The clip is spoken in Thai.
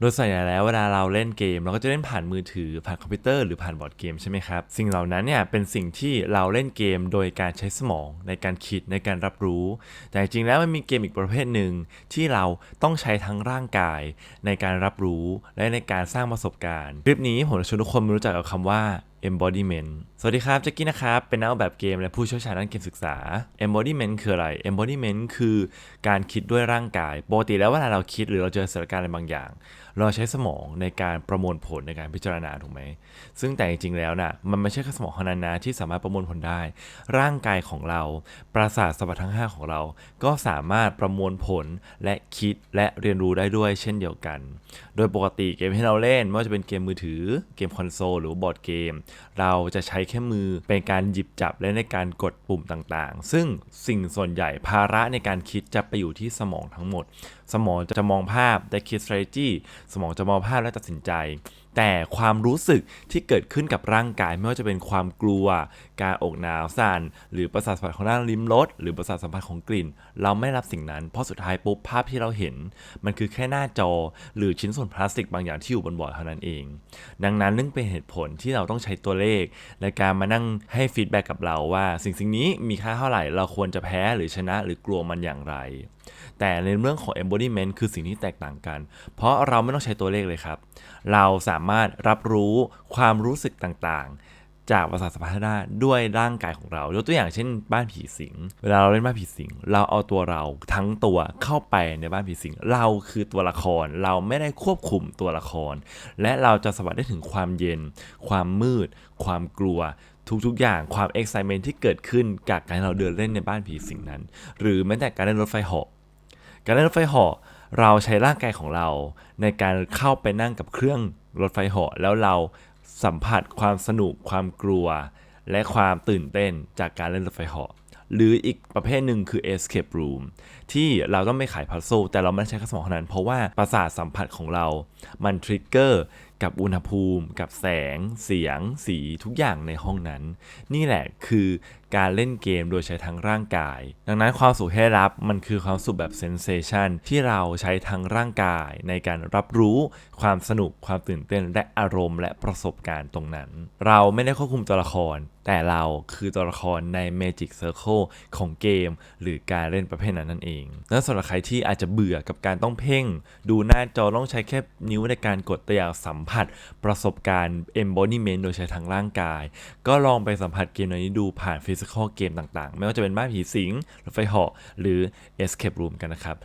โดยส่วนใหญ่แล้วเวลาเราเล่นเกม เราก็จะเล่นผ่านมือถือผ่านคอมพิวเตอร์หรือผ่านบอร์ดเกมใช่ไหมครับ สิ่งเหล่านั้นเนี่ยเป็นสิ่งที่เราเล่นเกมโดยการใช้สมองในการคิดในการรับรู้ แต่จริงแล้วมันมีเกมอีกประเภทหนึ่งที่เราต้องใช้ทั้งร่างกาย ในการรับรู้และในการสร้างประสบการณ์ คลิปนี้ผมจะชวนทุกคนมารู้จักกับคำว่า embodiment สวัสดีครับแจ็กกี้นะครับ เป็นนักออกแบบเกมและผู้เชี่ยวชาญด้านเกมศึกษา embodiment คืออะไร embodiment คือการคิดด้วยร่างกาย ปกติแล้วเวลาเราคิดหรือเราเจอสถานการณ์อะไรบางอย่าง เราใช้สมองในการประมวลผลในการพิจารณาถูกไหม ซึ่งแต่จริงๆแล้วน่ะมันไม่ใช่แค่สมองเท่านั้นนะที่สามารถประมวลผลได้ ร่างกายของเรา ประสาทสัมผัสทั้ง 5 ของเรา ก็สามารถประมวลผลและคิดและเรียนรู้ได้ด้วยเช่นเดียวกัน โดยปกติเกมที่เราเล่นไม่ว่าจะเป็นเกมมือถือ เกมคอนโซลหรือบอร์ดเกมเราจะใช้แค่มือเป็นการหยิบจับและในการกดปุ่มต่างๆ ซึ่งสิ่งส่วนใหญ่ภาระในการคิดจะไปอยู่ที่สมองทั้งหมด สมองจะมองภาพได้คิด strategy สมองจะมองภาพและตัดสินใจ แต่ความรู้สึกที่เกิดขึ้นกับร่างกายไม่ว่าจะเป็นความกลัว การอกหนาวสั่นหรือประสาทสัมผัสของด้านลิ้มรสหรือประสาทสัมผัสของกลิ่น เราไม่รับสิ่งนั้น เพราะสุดท้ายปุ๊บภาพที่เราเห็น มันคือแค่หน้าจอ หรือชิ้นส่วนพลาสติกบางอย่างที่อยู่บนบอร์ดเท่านั้นเอง ดังนั้นเรื่องเป็นเหตุผลที่เราต้องใช้ตัวเลขในการมานั่งให้ฟีดแบ็กกับเราว่า สิ่งสิ่งนี้มีค่าเท่าไหร่เราควรจะแพ้หรือชนะหรือกลัวมันอย่างไรแต่ในเรื่องของ embodiment คือสิ่งที่แตกต่างกัน เพราะเราไม่ต้องใช้ตัวเลขเลยครับ เราสามารถรับรู้ความรู้สึกต่างๆ จากประสาทสัมผัสได้ด้วยร่างกายของเรา ยกตัวอย่างเช่น บ้านผีสิง เวลาเราเล่นบ้านผีสิง เราเอาตัวเราทั้งตัวเข้าไปในบ้านผีสิง เราคือตัวละคร เราไม่ได้ควบคุมตัวละคร และเราจะสัมผัสได้ถึงความเย็น ความมืด ความกลัวทุกๆ อย่างความ excitement ที่เกิดขึ้นจากการเราเดินเล่นในบ้านผีสิงนั้น หรือแม้แต่การเล่นรถไฟเหาะ การเล่นรถไฟเหาะเราใช้ร่างกายของเรา ในการเข้าไปนั่งกับเครื่องรถไฟเหาะแล้วเราสัมผัสความสนุกความกลัว และความตื่นเต้นจากการเล่นรถไฟเหาะหรืออีกประเภทหนึ่งคือ escape room ที่เราต้องไม่ขายพัซโซแต่เราไม่ใช้กระสมองเท่านั้นเพราะว่าประสาทสัมผัสของเรา มันทริกเกอร์ กับอุณหภูมิ กับแสง เสียง สีทุกอย่างในห้องนั้น นี่แหละคือการเล่นเกมโดยใช้ทั้งร่างกาย ดังนั้นความสุขที่รับมันคือความสุขแบบเซนเซชันที่เราใช้ทั้งร่างกายในการรับรู้ความสนุกความตื่นเต้นและอารมณ์ และประสบการณ์ตรงนั้น เราไม่ได้ควบคุมตัวละคร แต่เราคือตัวละครใน Magic Circle ของเกม หรือการเล่นประเภทนั้นนั่นเองและสำหรับใครที่อาจจะเบื่อกับการต้องเพ่ง ดูหน้าจอต้องใช้แค่นิ้วในการกดแต่อยากสัมผัสผัสประสบการณ์ embodiment โดยใช้ทางร่างกาย ก็ลองไปสัมผัสเกมนี้ดูผ่าน physical เกมต่างๆ ไม่ว่าจะเป็นบ้านผีสิงรถไฟเหาะหรือ escape room กันนะครับ